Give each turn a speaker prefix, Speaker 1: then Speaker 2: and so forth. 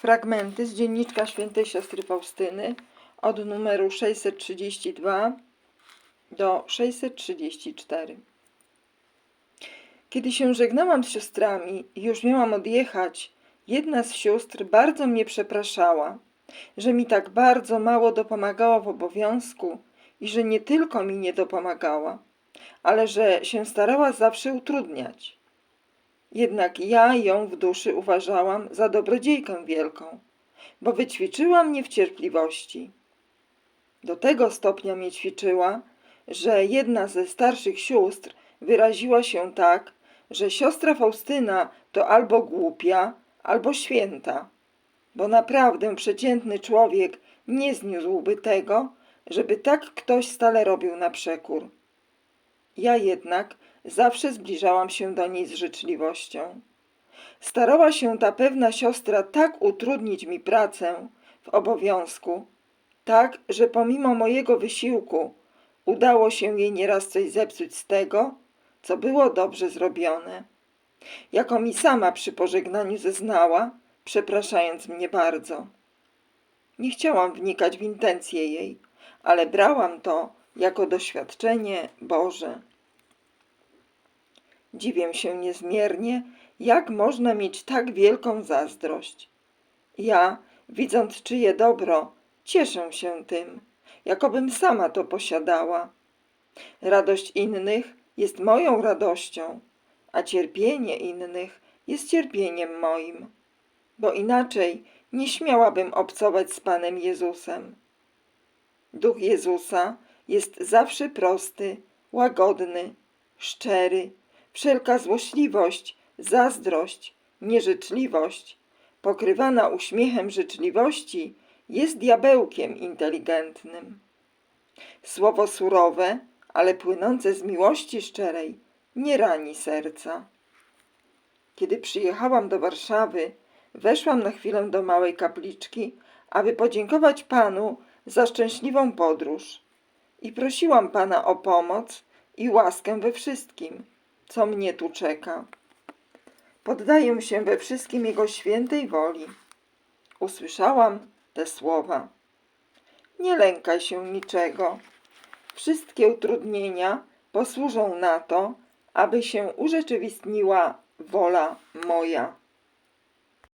Speaker 1: Fragmenty z dzienniczka świętej siostry Faustyny od numeru 632 do 634. Kiedy się żegnałam z siostrami i już miałam odjechać, jedna z sióstr bardzo mnie przepraszała, że mi tak bardzo mało dopomagała w obowiązku i że nie tylko mi nie dopomagała, ale że się starała zawsze utrudniać. Jednak ja ją w duszy uważałam za dobrodziejkę wielką, bo wyćwiczyła mnie w cierpliwości. Do tego stopnia mnie ćwiczyła, że jedna ze starszych sióstr wyraziła się tak, że siostra Faustyna to albo głupia, albo święta, bo naprawdę przeciętny człowiek nie zniósłby tego, żeby tak ktoś stale robił na przekór. Ja jednak zawsze zbliżałam się do niej z życzliwością. Starała się ta pewna siostra tak utrudnić mi pracę w obowiązku, tak, że pomimo mojego wysiłku udało się jej nieraz coś zepsuć z tego, co było dobrze zrobione. Jako mi sama przy pożegnaniu zeznała, przepraszając mnie bardzo. Nie chciałam wnikać w intencje jej, ale brałam to jako doświadczenie Boże. Dziwię się niezmiernie, jak można mieć tak wielką zazdrość. Ja, widząc czyje dobro, cieszę się tym, jakobym sama to posiadała. Radość innych jest moją radością, a cierpienie innych jest cierpieniem moim, bo inaczej nie śmiałabym obcować z Panem Jezusem. Duch Jezusa jest zawsze prosty, łagodny, szczery. Wszelka złośliwość, zazdrość, nieżyczliwość, pokrywana uśmiechem życzliwości, jest diabełkiem inteligentnym. Słowo surowe, ale płynące z miłości szczerej, nie rani serca. Kiedy przyjechałam do Warszawy, weszłam na chwilę do małej kapliczki, aby podziękować Panu za szczęśliwą podróż i prosiłam Pana o pomoc i łaskę we wszystkim, co mnie tu czeka. Poddaję się we wszystkim Jego świętej woli. Usłyszałam te słowa. Nie lękaj się niczego. Wszystkie utrudnienia posłużą na to, aby się urzeczywistniła wola moja.